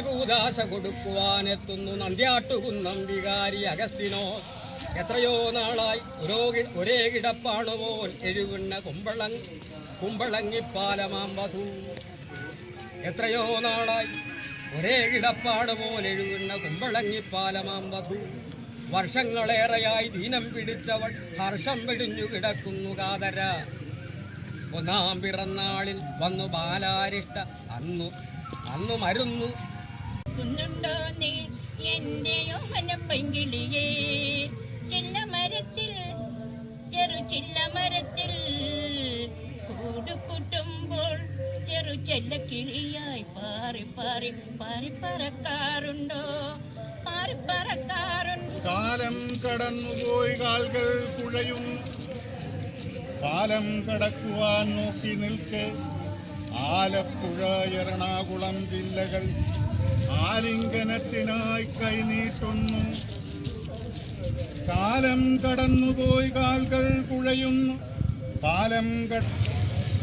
കൂദാശ കൊടുക്കുവാനെത്തുന്നു നന്ദ്യാട്ടുകുന്നം വികാരി അഗസ്തിനോ. എത്രയോ നാളായി ഒരോ ഒരേ കിടപ്പാണ് പോൽ എഴുകുന്ന കുമ്പളങ് കുമ്പളങ്ങിപ്പാലമാം വധു. എത്രയോ നാളായി ഒരേ കിടപ്പാടുപോൽ എഴുകുന്ന കുമ്പളങ്ങിപ്പാലമാം വധു. വർഷങ്ങളേറെയായി ദീനം പിടിച്ചവൾ ഹർഷം പിടിഞ്ഞു കിടക്കുന്നു കാതര. ഒന്നാം പിറന്നാളിൽ വന്നു ബാലാരിഷ്ട അന്നു അന്നു മരുന്നു കുന്നുണ്ടോ നീ? എന്റെയോ മനപ്പെങ്കിളിയേ ചില്ല മരത്തിൽ ചെറു ചില്ല മരത്തിൽ കൂടുകൂട്ടുമ്പോൾ ചെറു ചെല്ല കിളിയായി പാറി പാറി പാറി പറക്കാറുണ്ടോ? പാറി പറക്കാറുണ്ടോ. കാലം കടന്നുപോയി കാൽകൾ കുഴയും. പാലം കടക്കുവാൻ നോക്കി നിൽക്കെ. ആലപ്പുഴ എറണാകുളം ജില്ലകൾ ആലിംഗനത്തിനായി കൈനീട്ടുന്നു. കാലം കടന്നുപോയി കാൽകൾ കുഴയുന്നു. പാലം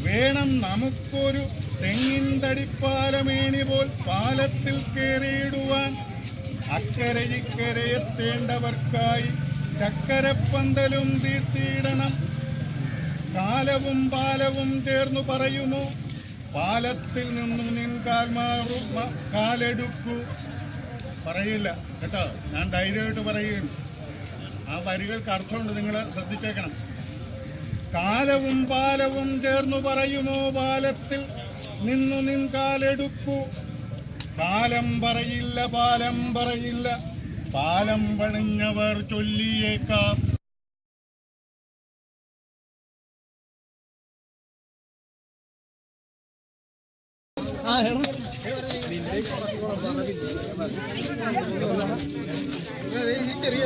വേണം നമുക്കൊരു തെങ്ങിൻ തടിപ്പാലമേണി പോൽ പാലത്തിൽ കയറിയിടുവാൻ അക്കരെ ഇക്കരെ ചക്കരപ്പന്തലും തീർത്തിയിടണം. കാലവും പാലവും ചേർന്നു പറയുമോ? പാലത്തിൽ നിന്നും നിൻ കാൽ മാറു മ- കാലെടുക്കൂ. പറയില്ല കേട്ടോ? ഞാൻ ധൈര്യമായിട്ട് പറയുകയും ആ വരികൾക്ക് അർത്ഥമുണ്ട് നിങ്ങൾ ശ്രദ്ധിച്ചേക്കണം. കാലവും പാലവും ചേർന്നു പറയുമോ? പാലത്തിൽ നിന്നു നിൻ കാലെടുക്കൂ. കാലം പറയില്ല പാലം പറയില്ല. പാലം പണിഞ്ഞവർ ചൊല്ലിയേക്കാം. ചെറിയ